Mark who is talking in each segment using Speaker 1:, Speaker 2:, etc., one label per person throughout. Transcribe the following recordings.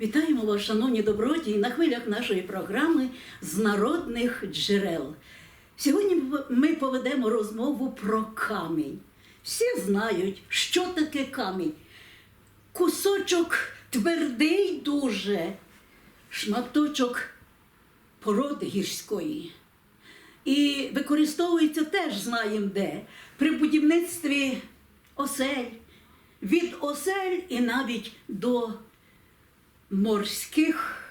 Speaker 1: Вітаємо вас, шановні добродії, на хвилях нашої програми з народних джерел. Сьогодні ми поведемо розмову про камінь. Всі знають, що таке камінь. Кусочок твердий дуже, шматочок породи гірської. І використовується теж знаємо де. При будівництві осель, від осель і навіть до морських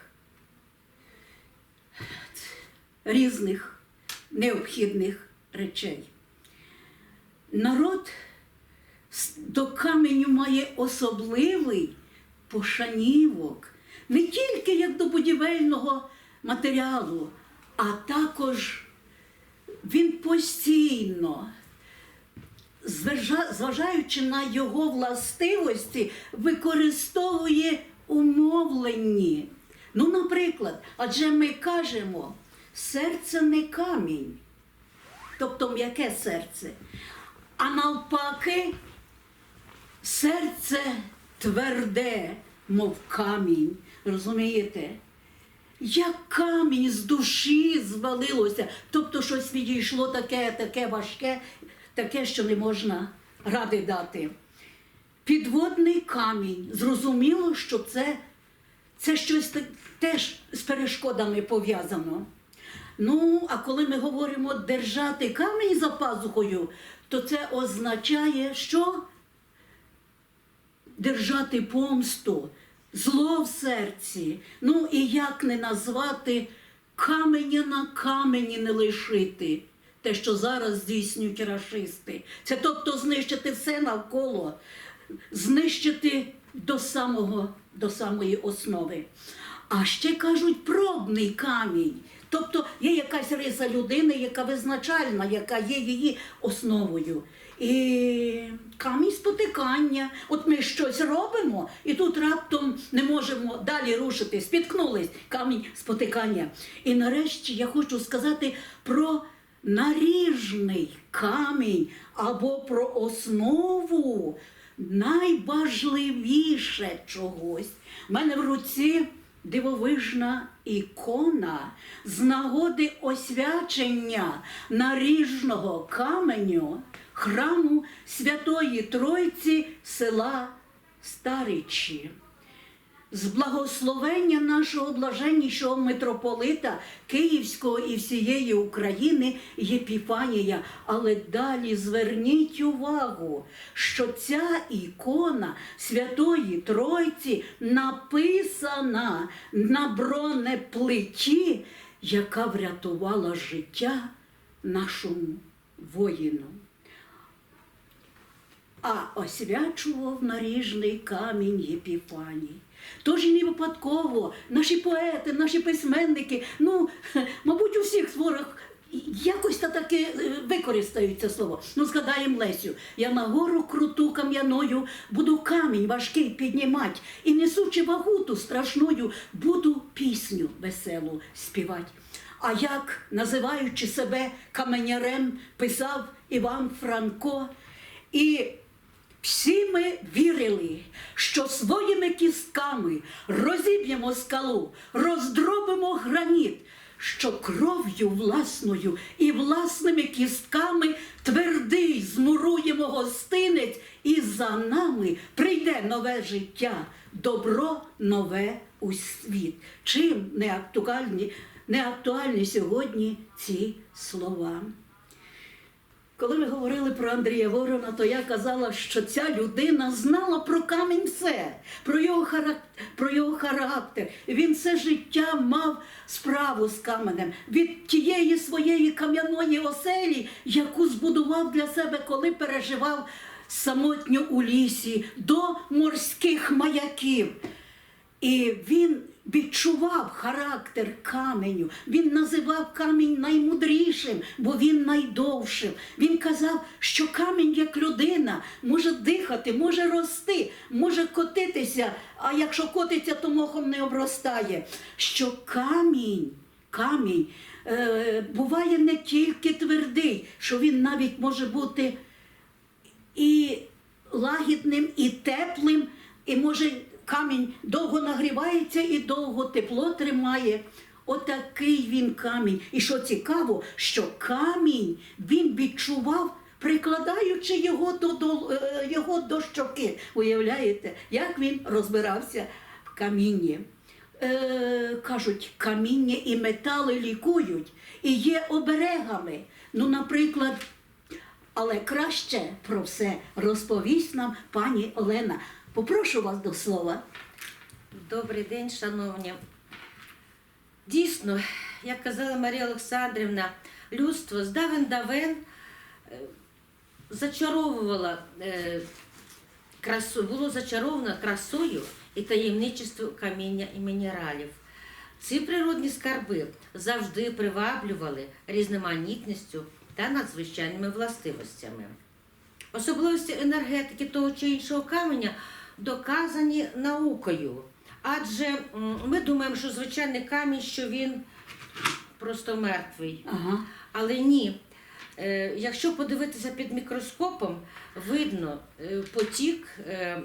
Speaker 1: різних необхідних речей. Народ до каменю має особливий пошанівок не тільки як до будівельного матеріалу, а також він постійно зважаючи на його властивості, використовує умовлені. Ну, наприклад, адже ми кажемо, серце не камінь, тобто м'яке серце, а навпаки, серце тверде, мов камінь. Розумієте? Як камінь з душі звалилося, тобто щось відійшло таке, таке важке, таке, що не можна ради дати. Підводний камінь. Зрозуміло, що це, це щось теж з перешкодами пов'язано. Ну, а коли ми говоримо держати камінь за пазухою, то це означає, що держати помсту, зло в серці. Ну і як не назвати каменя на камені не лишити. Те, що зараз здійснюють рашисти. Це тобто знищити все навколо, знищити до самого, до самої основи. А ще кажуть пробний камінь. Тобто є якась риса людини, яка визначальна, яка є її основою. І камінь спотикання. От ми щось робимо, і тут раптом не можемо далі рушити. Спіткнулись камінь спотикання. І нарешті я хочу сказати про наріжний камінь або про основу найважливіше чогось. У мене в руці дивовижна ікона з нагоди освячення наріжного каменю храму Святої Тройці села Старичі. З благословення нашого блаженнішого митрополита Київського і всієї України Єпіфанія. Але далі зверніть увагу, що ця ікона Святої Тройці написана на бронеплиті, яка врятувала життя нашому воїну а освячував наріжний камінь Єпіфаній. Тож і не випадково наші поети, наші письменники, ну, мабуть, у всіх творах якось та таки е, використають це слово. Ну, згадаємо Лесю. Я на гору круту кам'яною буду камінь важкий піднімати, і несучи вагуту страшною, буду пісню веселу співати. А як, називаючи себе каменярем, писав Іван Франко, і всі ми вірили, що своїми кістками розіб'ємо скалу, роздробимо граніт, що кров'ю власною і власними кістками твердий змуруємо гостинець, і за нами прийде нове життя, добро нове у світ. Чим не актуальні, не актуальні сьогодні ці слова? Коли ми говорили про Андрія Ворона, то я казала, що ця людина знала про камінь все, про його характер, про його характер. Він все життя мав справу з каменем від тієї своєї кам'яної оселі, яку збудував для себе, коли переживав самотньо у лісі до морських маяків. І він відчував характер каменю. Він називав камінь наймудрішим, бо він найдовшим. Він казав, що камінь як людина може дихати, може рости, може котитися, а якщо котиться, то мохом не обростає. Що камінь, камінь е, буває не тільки твердий, що він навіть може бути і лагідним, і теплим, і може камінь довго нагрівається і довго тепло тримає. Отакий він камінь. І що цікаво, що камінь він відчував, прикладаючи його до, до, е, його до щоки. Уявляєте, як він розбирався в камінні. Е, кажуть, каміння і метали лікують і є оберегами. Ну, наприклад, але краще про все розповість нам пані Олена. Попрошу вас до слова.
Speaker 2: Добрий день, шановні. Дійсно, як казала Марія Олександрівна, людство з давен зачаровувало е, красу, було зачаровано красою і таємничістю каміння і мінералів. Ці природні скарби завжди приваблювали різноманітністю та надзвичайними властивостями. Особливості енергетики того чи іншого каменя доказані наукою. Адже ми думаємо, що звичайний камінь, що він просто мертвий.
Speaker 1: Ага.
Speaker 2: Але ні. Е, Якщо подивитися під мікроскопом, видно е, потік, е,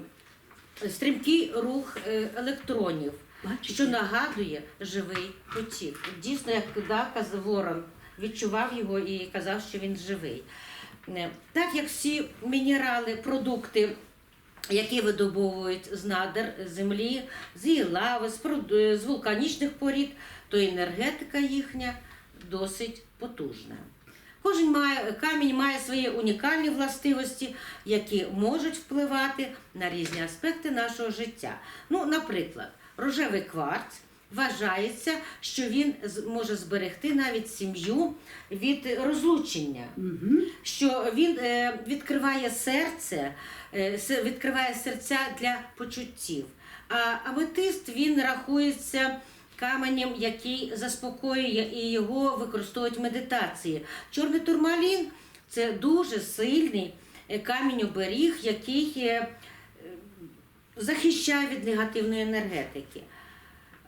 Speaker 2: стрімкий рух електронів,
Speaker 1: Бачите?
Speaker 2: що нагадує живий потік. Дійсно, як да, казав Ворон, відчував його і казав, що він живий. Так як всі мінерали, продукти, які видобовують з надр землі, з її лави, з, вулканічних порід, то енергетика їхня досить потужна. Кожен має, камінь має свої унікальні властивості, які можуть впливати на різні аспекти нашого життя. Ну, наприклад, рожевий кварц вважається, що він може зберегти навіть сім'ю від розлучення
Speaker 1: Угу.
Speaker 2: що він е, відкриває серце, е, відкриває серця для почуттів. А аметист він рахується каменем, який заспокоює і його використовують в медитації. Чорний турмалін це дуже сильний е, камінь оберіг, який захищає від негативної енергетики.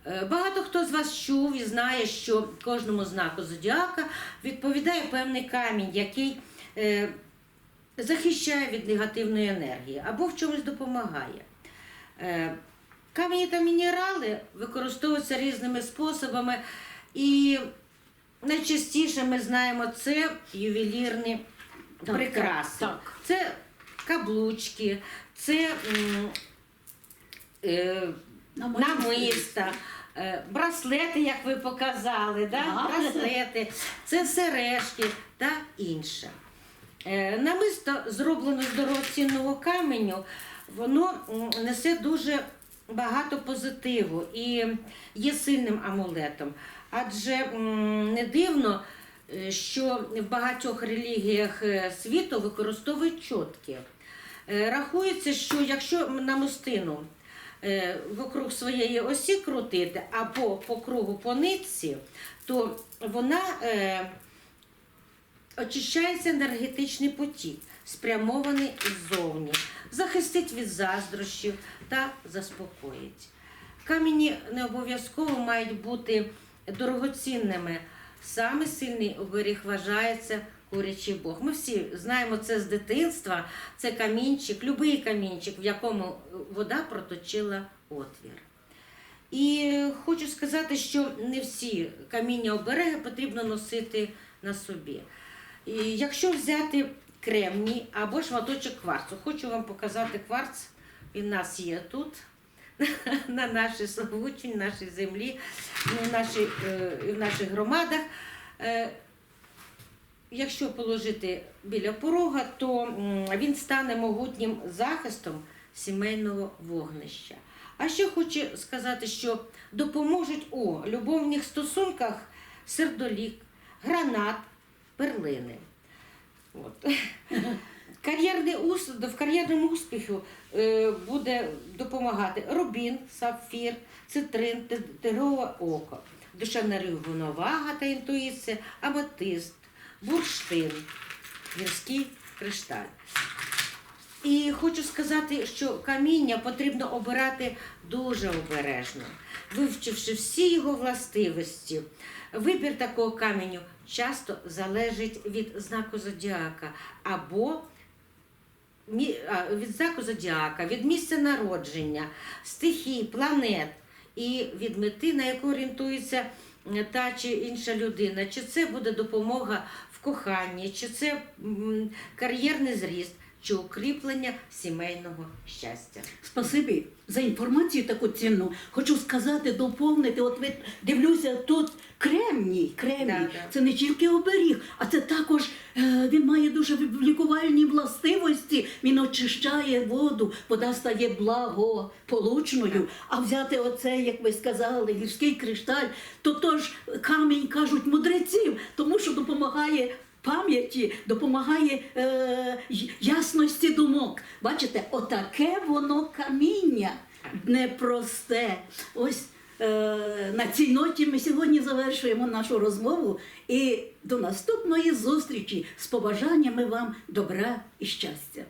Speaker 2: Е, Багато хто з вас чув і знає, що кожному знаку зодіака відповідає певний камінь, який е, захищає від негативної енергії або в чомусь допомагає. Е, камені та мінерали використовуються різними способами, і найчастіше ми знаємо це ювелірні
Speaker 1: Так,
Speaker 2: прикраси.
Speaker 1: так, так.
Speaker 2: Це каблучки, це е, намиста, браслети, як ви показали, да? Браслети, це сережки та інше. Е, Намисто зроблено з дорогоцінного каменю, воно несе дуже багато позитиву і є сильним амулетом. Адже не дивно, е, що в багатьох релігіях е, світу використовують чотки. Е, Рахується, що якщо намистину е, вокруг своєї осі крутити або по кругу по нитці, то вона е, очищається енергетичний потік, спрямований ззовні, захистить від заздрощів та заспокоїть. Камені не обов'язково мають бути дорогоцінними. Саме сильний оберіг вважається курячий Бог. Ми всі знаємо це з дитинства. Це камінчик, любий камінчик, в якому вода проточила отвір. І хочу сказати, що не всі каміння обереги потрібно носити на собі. І якщо взяти кремній або шматочок кварцу, хочу вам показати кварц. Він у нас є тут, на нашій Славутчині, нашій землі, в нашій, е, в наших громадах. Е, Якщо положити біля порога, то він стане могутнім захистом сімейного вогнища. А ще хочу сказати, що допоможуть у любовних стосунках сердолік, гранат, перлини. От. Кар'єрний в кар'єрному успіху е, буде допомагати рубін, сапфір, цитрин, тигрове око, душевна рівновага та інтуїція, аметист, бурштин, гірський кришталь. І хочу сказати, що каміння потрібно обирати дуже обережно, вивчивши всі його властивості. Вибір такого каменю часто залежить від знаку зодіака або від знаку зодіака, від місця народження, стихій, планет і від мети, на яку орієнтується та чи інша людина, чи це буде допомога в коханні, чи це кар'єрний зріст, чи укріплення сімейного щастя.
Speaker 1: Спасибі за інформацію таку цінну. Хочу сказати, доповнити. От ви дивлюся, тут кремній. Кремній.
Speaker 2: Да, да.
Speaker 1: Це не тільки оберіг, а це також е, він має дуже лікувальні властивості. Він очищає воду, вода стає благополучною. А взяти оце, як ви сказали, гірський кришталь, то тож камінь кажуть мудреців, тому що допомагає. Пам'яті допомагає е, ясності думок. Бачите, отаке воно каміння непросте. Ось на цій ноті ми сьогодні завершуємо нашу розмову і до наступної зустрічі з побажаннями вам добра і щастя.